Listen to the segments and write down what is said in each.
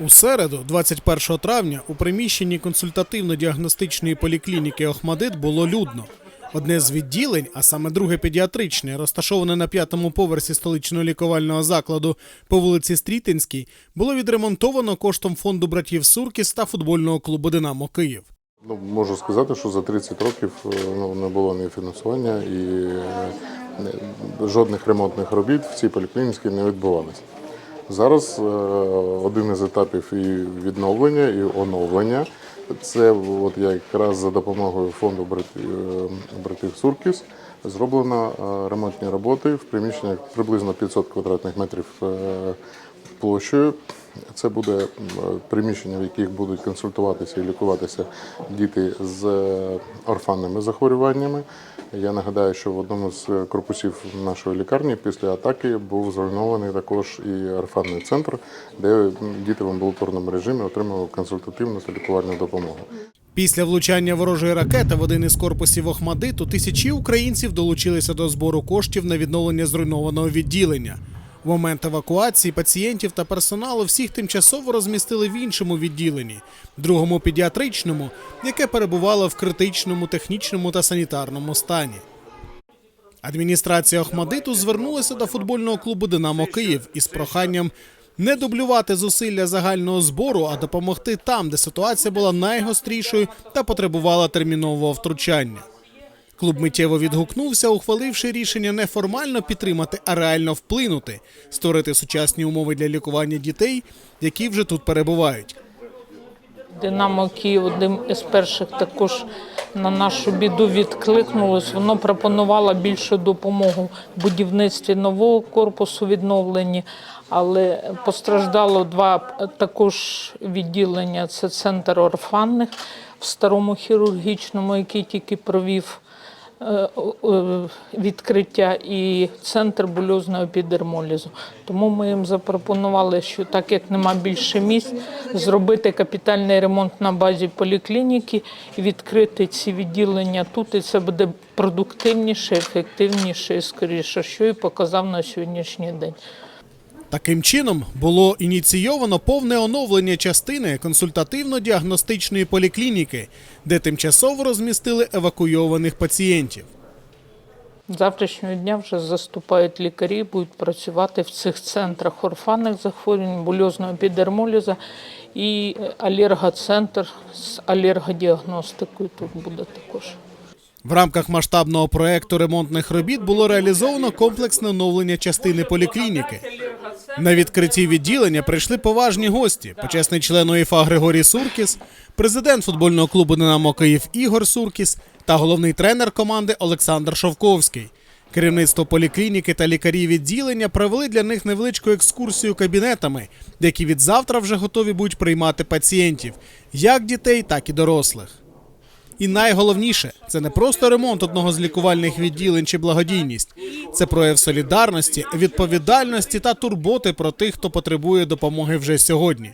У середу, 21 травня, у приміщенні консультативно-діагностичної поліклініки Охмадит було людно. Одне з відділень, а саме друге педіатричне, розташоване на п'ятому поверсі столичного лікувального закладу по вулиці Стрітинській, було відремонтовано коштом фонду братів Суркіс та футбольного клубу Динамо Київ. Ну, можу сказати, що за 30 років е, ну, не було ні фінансування і е, жодних ремонтних робіт в цій поліклініці не відбувалося. Зараз е, один із етапів і відновлення, і оновлення. Це от якраз за допомогою фонду братів, е, Суркіс зроблено е, ремонтні роботи в приміщеннях приблизно 500 квадратних метрів е, площею. Це буде приміщення, в яких будуть консультуватися і лікуватися діти з е, орфанними захворюваннями. Я нагадаю, що в одному з корпусів нашої лікарні після атаки був зруйнований також і орфанний центр, де діти в амбулаторному режимі отримували консультативну та лікувальну допомогу. Після влучання ворожої ракети в один із корпусів Охмадиту тисячі українців долучилися до збору коштів на відновлення зруйнованого відділення. В момент евакуації пацієнтів та персоналу всіх тимчасово розмістили в іншому відділенні, другому педіатричному, яке перебувало в критичному технічному та санітарному стані. Адміністрація Охмадиту звернулася до футбольного клубу Динамо Київ із проханням не дублювати зусилля загального збору, а допомогти там, де ситуація була найгострішою та потребувала термінового втручання. Клуб миттєво відгукнувся, ухваливши рішення не формально підтримати, а реально вплинути, створити сучасні умови для лікування дітей, які вже тут перебувають. Динамо Київ одним із перших також на нашу біду відкликнулось. Воно пропонувало більшу допомогу в будівництві нового корпусу відновленні, але постраждало два також відділення. Це центр орфанних в старому хірургічному, який тільки провів е, е, відкриття і центр бульозного епідермолізу. Тому ми їм запропонували, що так як нема більше місць, зробити капітальний ремонт на базі поліклініки і відкрити ці відділення тут. І це буде продуктивніше, ефективніше і скоріше, що і показав на сьогоднішній день. Таким чином було ініційовано повне оновлення частини консультативно-діагностичної поліклініки, де тимчасово розмістили евакуйованих пацієнтів. Завтрашнього дня вже заступають лікарі, будуть працювати в цих центрах орфанних захворювань, бульозного епідермоліза і алергоцентр з алергодіагностикою тут буде також. В рамках масштабного проекту ремонтних робіт було реалізовано комплексне оновлення частини поліклініки. На відкритті відділення прийшли поважні гості: почесний член УЄФА Григорій Суркіс, президент футбольного клубу Динамо Київ Ігор Суркіс та головний тренер команди Олександр Шовковський. Керівництво поліклініки та лікарі відділення провели для них невеличку екскурсію кабінетами, які від завтра вже готові будуть приймати пацієнтів, як дітей, так і дорослих. І найголовніше, це не просто ремонт одного з лікувальних відділень чи благодійність. Це прояв солідарності, відповідальності та турботи про тих, хто потребує допомоги вже сьогодні.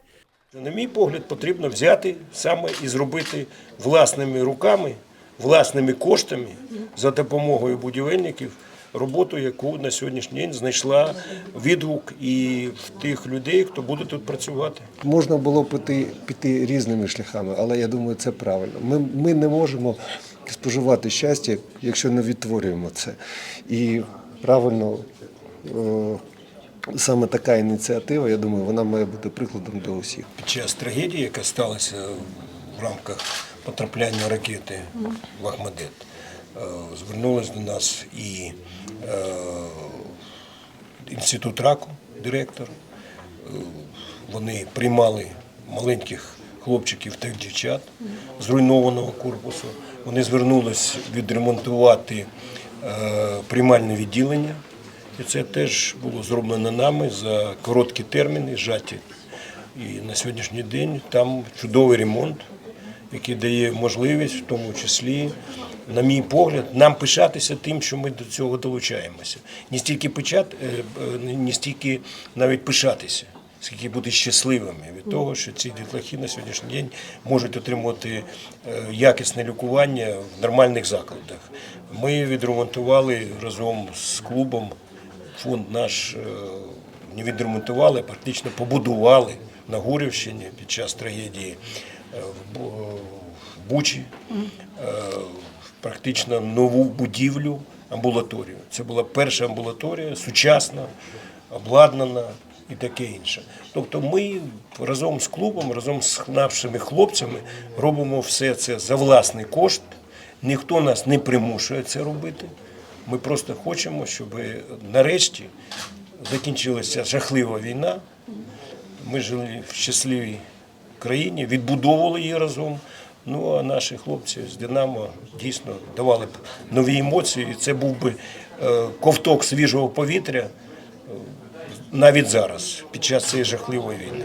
На мій погляд, потрібно взяти саме і зробити власними руками, власними коштами за допомогою будівельників роботу, яку на сьогоднішній день знайшла відгук і в тих людей, хто буде тут працювати. Можна було піти, піти різними шляхами, але я думаю, це правильно. Ми, ми не можемо споживати щастя, якщо не відтворюємо це. І правильно, е, саме така ініціатива, я думаю, вона має бути прикладом для усіх. Під час трагедії, яка сталася в рамках потрапляння ракети в Ахмадет, е, звернулась до нас і е, інститут раку, директор. Е, Вони приймали маленьких хлопчиків та дівчат зруйнованого корпусу. Вони звернулись відремонтувати приймальне відділення. І це теж було зроблено нами за короткі терміни, зжаті. І на сьогоднішній день там чудовий ремонт, який дає можливість, в тому числі, на мій погляд, нам пишатися тим, що ми до цього долучаємося. Не стільки печат, е, е, не стільки навіть пишатися, скільки бути щасливими від того, що ці дітлахи на сьогоднішній день можуть отримувати е, якісне лікування в нормальних закладах. Ми відремонтували разом з клубом фонд наш не відремонтували, а практично побудували на Гурівщині під час трагедії в в Бучі е, практично нову будівлю, амбулаторію. Це була перша амбулаторія, сучасна, обладнана і таке інше. Тобто ми разом з клубом, разом з нашими хлопцями робимо все це за власний кошт. Ніхто нас не примушує це робити. Ми просто хочемо, щоб нарешті закінчилася жахлива війна. Ми жили в щасливій країні, відбудовували її разом. Ну а наші хлопці з Динамо дійсно давали б нові емоції. Це був би е, ковток свіжого повітря е, навіть зараз, під час цієї жахливої війни.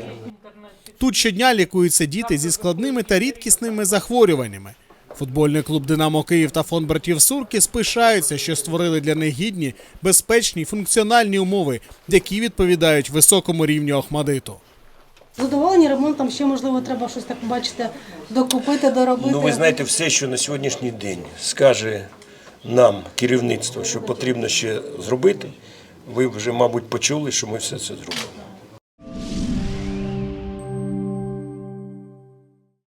Тут щодня лікуються діти зі складними та рідкісними захворюваннями. Футбольний клуб Динамо Київ та фонд братів Сурки спишаються, що створили для них гідні, безпечні, функціональні умови, які відповідають високому рівню Охмадиту. Задоволені ремонтом, ще можливо треба щось так бачите, докупити, доробити. Ну, ви знаєте, все, що на сьогоднішній день скаже нам керівництво, що потрібно ще зробити, ви вже, мабуть, почули, що ми все це зробимо.